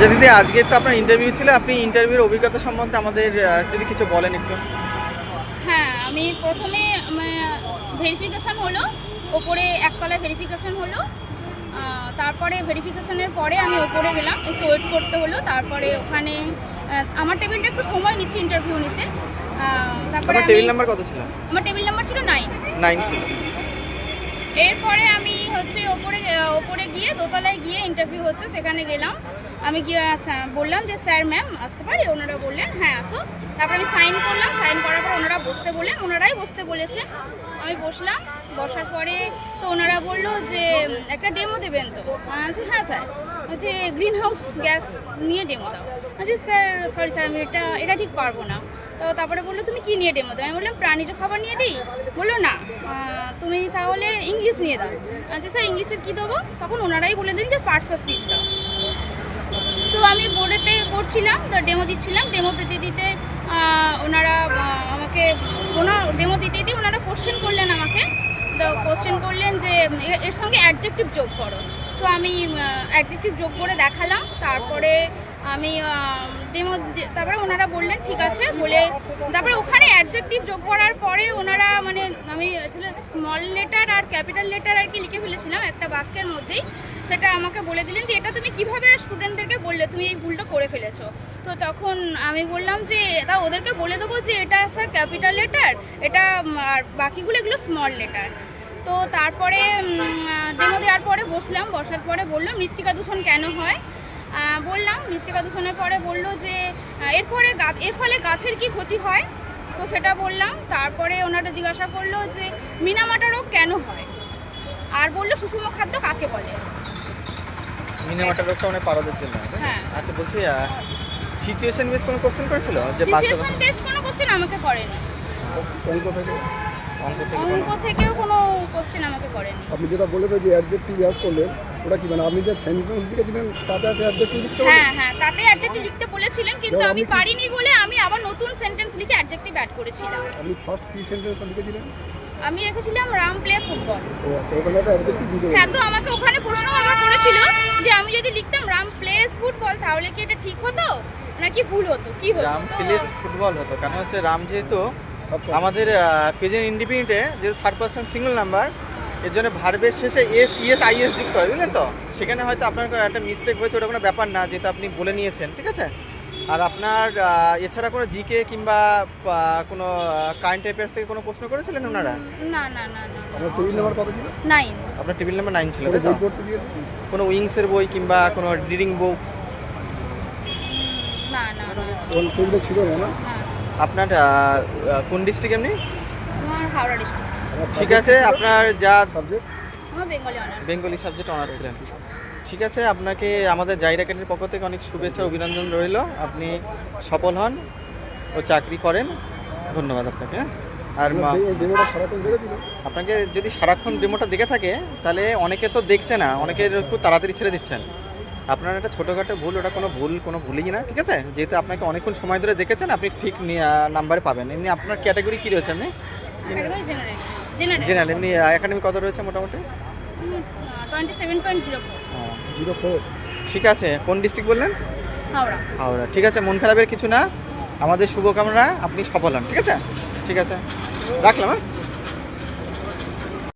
আচ্ছা দিদি আজকে তো আপনার ইন্টারভিউ ছিল আপনি ইন্টারভিউর অভিজ্ঞতা সম্বন্ধে আমাদের যদি কিছু বলেন একটু। হ্যাঁ আমি প্রথমে ভেরিফিকেশান হলো ওপরে একতলায় ভেরিফিকেশান হলো তারপরে ভেরিফিকেশানের পরে আমি ওপরে গেলাম একটু ওয়েট করতে হলো তারপরে ওখানে আমার টেবিলটা একটু সময় নিচ্ছে ইন্টারভিউ নিতে তারপরে টেবিল নাম্বার কত ছিল? আমার টেবিল নাম্বার ছিল নাইন নাইন ছিল। এরপরে আমি হচ্ছে ওপরে ওপরে গিয়ে দোতলায় গিয়ে ইন্টারভিউ হচ্ছে সেখানে গেলাম। আমি স্যার- বললাম যে স্যার ম্যাম আসতে পারি? ওনারা বললেন হ্যাঁ আসো। তারপরে আমি সাইন করলাম। সাইন করার পর ওনারা বসতে বললেন ওনারাই বসতে বলেছেন। আমি বসলাম। বসার পরে তো ওনারা বলল যে একটা ডেমো দেবেন তো? বলছি, হ্যাঁ স্যার। হচ্ছে গ্রিন হাউস গ্যাস নিয়ে ডেমো দাও। বলছি স্যার সরি স্যার আমি এটা এটা ঠিক পারব না। তো তারপরে বলল তুমি কি নিয়ে ডেমো দাও? আমি বললাম প্রাণীজ খাবার নিয়ে দিই? বলল না তুমি তাহলে ইংলিশ নিয়ে দাও। আচ্ছা স্যার ইংলিশের কী দেবো? তখন ওনারাই বলে দিন যে পার্টস স্পিচ দাও। তো আমি বোর্ডেতে করছিলাম, তো ডেমো দিচ্ছিলাম। ডেমো দিতে দিতে ওনারা আমাকে ওনার ডেমো দিতে দিতে ওনারা কোশ্চেন করলেন আমাকে। তো কোশ্চেন করলেন যে এর সঙ্গে অ্যাডজেক্টিভ যোগ করো। তো আমি অ্যাডজেক্টিভ যোগ করে দেখালাম। তারপরে আমি ডেমো তারপরে ওনারা বললেন, ঠিক আছে। বলে, তারপরে ওখানে অ্যাডজেক্টিভ যোগ করার পরে ওনারা মানে আমি আসলে স্মল লেটার আর ক্যাপিটাল লেটার আর কি লিখে ফেলেছিলাম একটা বাক্যের মধ্যেই। সেটা আমাকে বলে দিলেন যে এটা তুমি কীভাবে স্টুডেন্টদেরকে বললে? তুমি এই ভুলটা করে ফেলেছো। তো তখন আমি বললাম যে, তা ওদেরকে বলে দেবো যে এটা স্যার ক্যাপিটাল লেটার, এটা আর বাকিগুলো এগুলো স্মল লেটার। তো তারপরে ডেমো দেওয়ার পরে বসলাম, বসার পরে বললাম মৃত্তিকা দূষণ কেন হয়? বললাম, মৃত্তিকা দূষণের পরে বলল যে এরপরে গাছ এর ফলে গাছের কি ক্ষতি হয়? তো সেটা বললাম, তারপরে ওনারা জিজ্ঞাসা করল যে মিনামাটা রোগ কেন হয়? আর বলল, সুষম খাদ্য কাকে বলে? মিনিমাটা রোগটা মানে পারদের জন্য হ্যাঁ। আচ্ছা বলছি সিচুয়েশন বেস কোনো কোশ্চেন করেছিল? যে সিচুয়েশন বেসড কোনো কোশ্চেন আমাকে করেনি। অঙ্ক থেকে? অঙ্ক থেকে অঙ্ক থেকেও কোনো কোশ্চেন আমাকে করেনি। আপনি যেটা বলেছেন যে অ্যাডজেক্টিভ ইয়াদ করলেন ওটা কি মানে আপনি যে সেন্টেন্স লিখেছিলেন তাতে একটা অ্যাডজেক্টিভ লিখতে হবে হ্যাঁ হ্যাঁ তাতে অ্যাডজেক্টিভ লিখতে বলেছিলেন কিন্তু আমি পারিনি বলে আমি আবার নতুন সেন্টেন্স লিখে অ্যাডজেক্টিভ অ্যাড করেছিলাম। আপনি ফার্স্ট কি সেন্টেন্সটা লিখেছিলেন? আমি রেখেছিলাম রাম প্লে ফুটবল। ও আচ্ছা ওখানে একটা অ্যাডজেক্টিভ দিতে হ্যাঁ তো আমাকে ওখানে প্রশ্ন আমার করেছিল যে আমি যদি লিখতাম রাম প্লেস ফুটবল তাহলে কি এটা ঠিক হতো? নাকি ভুল হতো? কি হতো? রাম প্লেস ফুটবল হতো কারণ হচ্ছে রাম যেহেতু আচ্ছা। আমাদের পেজের ইন্ডিপেন্ডেন্টে যেহেতু থার্ড পার্সন সিঙ্গল নাম্বার এর জন্য ভার্বের শেষে এস ইএস আইএস যুক্ত হয় বুঝলেন তো? সেখানে হয়তো আপনার একটা মিস্টেক হয়েছে ওটা কোনো ব্যাপার না যেহেতু আপনি বলে নিয়েছেন ঠিক আছে? আর আপনার এছাড়া কোনো জিকে কিংবা কোনো কারেন্ট অ্যাফেয়ার্স থেকে কোনো প্রশ্ন করেছিলেন ওনারা? না না না না আমার টেবিল নাম্বার কত ছিল? নাইন আপনার টেবিল নাম্বার নাইন ছিল তাই তো? কোনো উইংসের বই কিংবা কোনো রিডিং বুকস না না না। ছিল না না? আপনার কোন ডিস্ট্রিক্ট এমনি? আমার হাওড়া ডিস্ট্রিক্ট ঠিক আছে আপনার যা সাবজেক্ট বেঙ্গলি সাবজেক্ট অনার্স ছিলেন। ঠিক আছে আপনাকে আমাদের জাইর একাডেমির পক্ষ থেকে অনেক শুভেচ্ছা অভিনন্দন রইল। আপনি সফল হন ও চাকরি করেন। ধন্যবাদ আপনাকে হ্যাঁ? আর সারাক্ষণ আপনাকে যদি সারাক্ষণ ডেমোটা দেখে থাকে তাহলে অনেকে তো দেখছে না অনেকে খুব তাড়াতাড়ি ছেড়ে দিচ্ছেন। আপনার একটা ছোটোখাটো ভুল ওটা কোনো ভুল কোনো ভুলই না ঠিক আছে? যেহেতু আপনাকে অনেকক্ষণ সময় ধরে দেখেছেন আপনি ঠিক নাম্বারে পাবেন। এমনি আপনার ক্যাটাগরি কী রয়েছে আপনি? জেনারেল। এমনি একাডেমি কত রয়েছে মোটামুটি? Twenty seven point zero four হ্যাঁ। জিরো ফোর ঠিক আছে কোন ডিস্ট্রিক্ট বললেন? হাওড়া। হাওড়া ঠিক আছে মন খারাপের কিছু না। আমাদের শুভকামনা আপনি সফল হন ঠিক আছে? ঠিক আছে। রাখলাম হ্যাঁ?